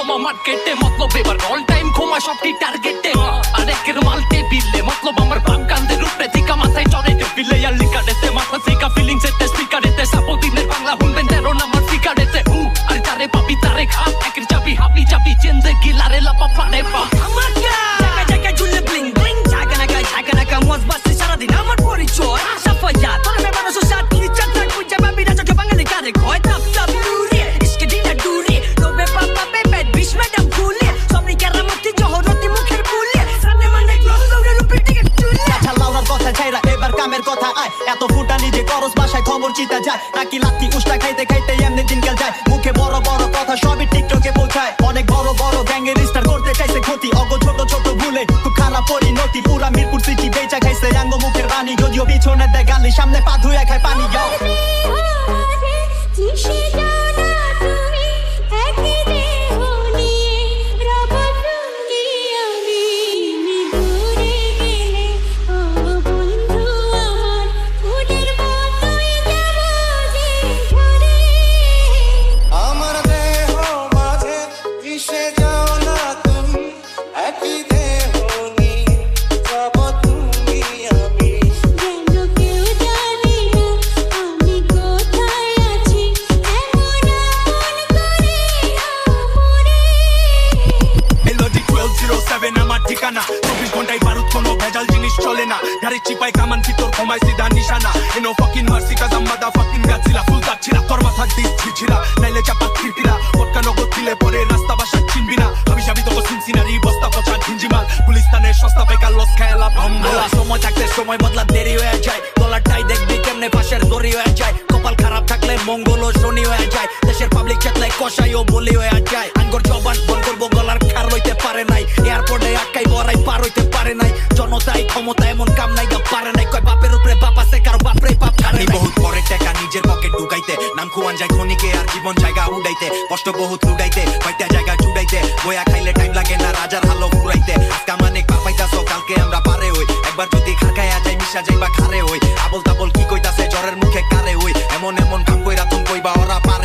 বোমা মার্কেটে মতলব এবার অল টাইম ঘোমা সবটি টার্গেটে আর একের মালতে বিলে, মতলব আমার বাম কান্দের উপরে থিকা মাথায় চড়ে বিলে, আর লিকারেতে মাথা থিকা ফিলিংস এতে স্পিকারেতে। সাপো দিনের বাংলা হুনবেন তেরো নাম্বার ফিকারেতে উ তারে পাবি তারে খা একের চাবি, হাবি চাবি, চেন্দে গিলারে লাপা পাড়ে পা। এত ফুটানি যে করস বাসায় খবর চিতা যায়। নাকি লাত্তি উষ্টা খাইতে খাইতে এমনি দিনকাল যায়। মুখে বড় বড় কথা সবই টিকটকে পৌঁছায়। অনেক বড় বড় গ্যাংয়ের স্টার করতে চাইছে ক্ষতি। অগ ছোট ছোট ভুলে খুব খারাপ পরিণতি। পুরা মিরপুর সিটি বেচা খাইছে রাঙ্গ মুখের রানী। যদিও পিছনে দেয় গালি, সামনে পা ধুয়ে খায় পানি যাও মিশে যাও না তুমি একই দেহ নিয়ে। যাব তুমি আমি। মেলোডি টুয়েলভ জিরো সেভেন আমার ঠিকানা। চব্বিশ ঘন্টায় বারুদ কোনো ভেজাল জিনিস চলে না। গাড়ি চিপাই কামান ভিতর কমায় সিধা নিশানা। এনো ফাকিন মার্সি কাজাম মাদা ফাকিন গাছিলা ফুল কাটছিলা তোর মাথা নাইলে খেলা ভম্বলা সময় থাকলে সময় বদলা দেরি হয়ে যায়। ডলারটাই দেখবি কেমনে পাশের দড়ি হয়ে যায়। কপাল খারাপ থাকলে মঙ্গল ও শনি হয়ে যায়। দেশের পাবলিক চেতলে কষাই ও বলি হয়ে যায়। আঙ্গর জবান বন করব গলার খার হইতে পারে নাই। এয়ারপোর্টে আটকাই বড়াই পার হইতে পারে নাই। জনতাই ক্ষমতা এমন কাম নাই পারে নাই। কয় বাপের উপরে বাপ আছে কারও বাপরে বাপ নাই। বহুত পরে টাকা নিজের পকেট ঢুকাইতে। নাম খুয়ান যায় খনিকে আর জীবন জায়গা উড়াইতে। কষ্ট বহুত লুডাইতে কয়টা জায়গা চুড়াইতে বয়া মিশা যাইবা খারে ওই। আবল তাবল কি কইতাছে, জ্বরের মুখে কারে ওই। এমন এমন কাম কইরা তুম কইবা ওরা পার